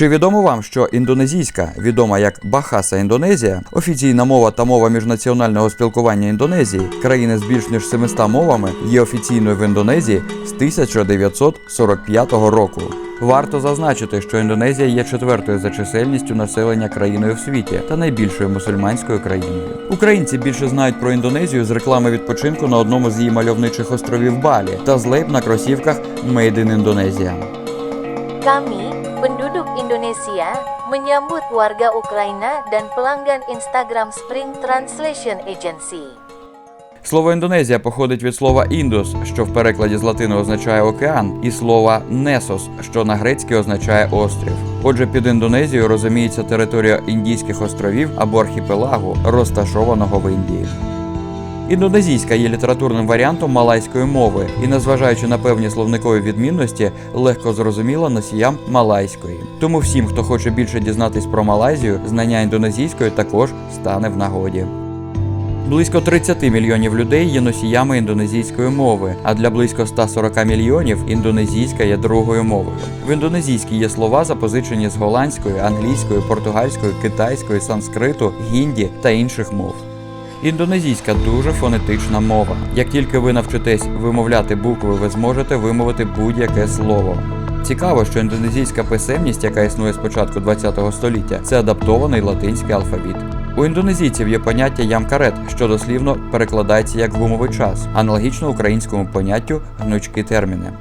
Чи відомо вам, що індонезійська, відома як Бахаса Індонезія, офіційна мова та мова міжнаціонального спілкування Індонезії, країни з більш ніж 700 мовами, є офіційною в Індонезії з 1945 року. Варто зазначити, що Індонезія є четвертою за чисельністю населення країною в світі та найбільшою мусульманською країною. Українці більше знають про Індонезію з реклами відпочинку на одному з її мальовничих островів Балі та з лейб на кросівках Made in Indonesia. Kami, penduduk Indonesia, menyambut warga Ukraina dan pelanggan Instagram Spring Translation Agency. Слово Індонезія походить від слова індус, що в перекладі з латини означає океан, і слова несос, що на грецькій означає острів. Отже, під Індонезією розуміється територія індійських островів або архіпелагу, розташованого в Індії. Індонезійська є літературним варіантом малайської мови і, незважаючи на певні словникові відмінності, легко зрозуміла носіям малайської. Тому всім, хто хоче більше дізнатись про Малайзію, знання індонезійської також стане в нагоді. Близько 30 мільйонів людей є носіями індонезійської мови, а для близько 140 мільйонів індонезійська є другою мовою. В індонезійській є слова, запозичені з голландської, англійської, португальської, китайської, санскриту, гінді та інших мов. Індонезійська дуже фонетична мова. Як тільки ви навчитесь вимовляти букви, ви зможете вимовити будь-яке слово. Цікаво, що індонезійська писемність, яка існує з початку ХХ століття, це адаптований латинський алфавіт. У індонезійців є поняття ямкарет, що дослівно перекладається як гумовий час, аналогічно українському поняттю гнучки терміни.